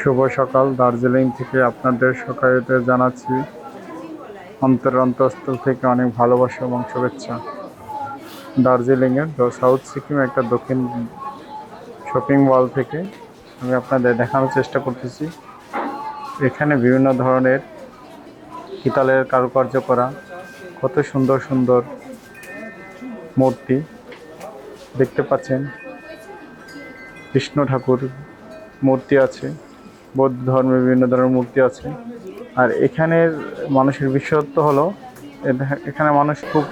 শুভ সকাল। দার্জিলিং থেকে আপনাদের সকালে জানাচ্ছি। অন্তর অন্তঃস্থল থেকে অনেক ভালোবাসা এবং শুভেচ্ছা। দার্জিলিংয়ের সাউথ সিকিম একটা দক্ষিণ শপিং মল থেকে আমি আপনাদের দেখানোর চেষ্টা করতেছি। এখানে বিভিন্ন ধরনের পিতলের কারুকার্য করা, কত সুন্দর সুন্দর মূর্তি দেখতে পাচ্ছেন। কৃষ্ণ ঠাকুর মূর্তি আছে। বৌদ্ধ ধর্মের বিভিন্ন ধরনের মূর্তি আছে। আর এখানের মানুষের বিশেষত্ব হলো এখানে মানুষ খুব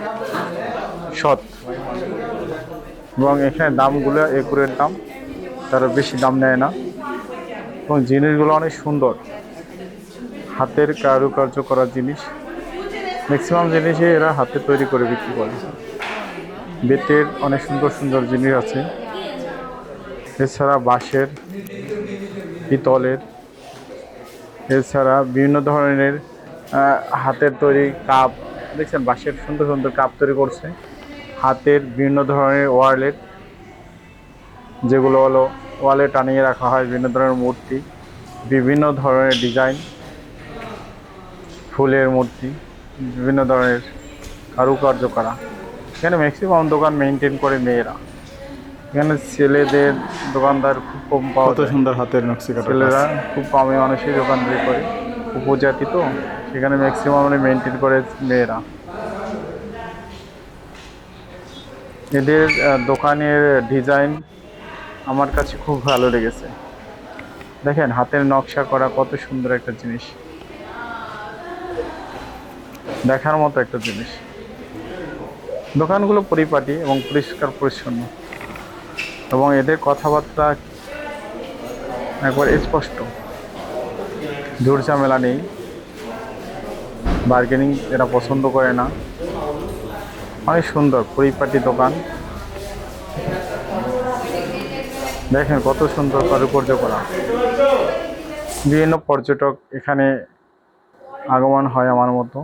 সৎ এবং এখানে দামগুলো, একুরের দাম তারা বেশি দাম নেয় না। এবং জিনিসগুলো অনেক সুন্দর। হাতের কারুকার্য করা জিনিস। ম্যাক্সিমাম জিনিসই এরা হাতে তৈরি করে বিক্রি করে। বেতের অনেক সুন্দর সুন্দর জিনিস আছে। এছাড়া বাঁশের পিতলের। এছাড়া বিভিন্ন ধরনের হাতের তৈরি কাপ, দেখছেন বাঁশের সুন্দর সুন্দর কাপ তৈরি করছে। হাতের বিভিন্ন ধরনের ওয়ালেট, যেগুলো হলো ওয়ালে টানিয়ে রাখা হয়, বিভিন্ন ধরনের মূর্তি, বিভিন্ন ধরনের ডিজাইন, ফুলের মূর্তি, বিভিন্ন ধরনের কারুকার্য করা। এখানে ম্যাক্সিমাম দোকান মেনটেন করে মেয়েরা। এখানে ছেলেদের দোকানদার খুব কম পাওয়া কত যায়। সুন্দর হাতের নকশি কাটা ছেলেরা খুব কমে মানুষই দোকানদারি করে উপজাতি তো সেখানে ম্যাক্সিমাম মেনটেন করে মেয়েরা। এদের দোকানের ডিজাইন আমার কাছে খুব ভালো লেগেছে। দেখেন হাতের নকশা করা কত সুন্দর একটা জিনিস। দেখার মতো একটা জিনিস। দোকানগুলো পরিপাটি এবং পরিষ্কার পরিচ্ছন্ন। এবং এদের কথাবার্তা একবার স্পষ্ট। ঝুট ঝামেলা নেই। বার্গেনিং এরা পছন্দ করে না। অনেক সুন্দর পরিপাটি দোকান। দেখেন কত সুন্দর কারুকার্য করা। বিভিন্ন পর্যটক এখানে আগমন হয় আমার মতো।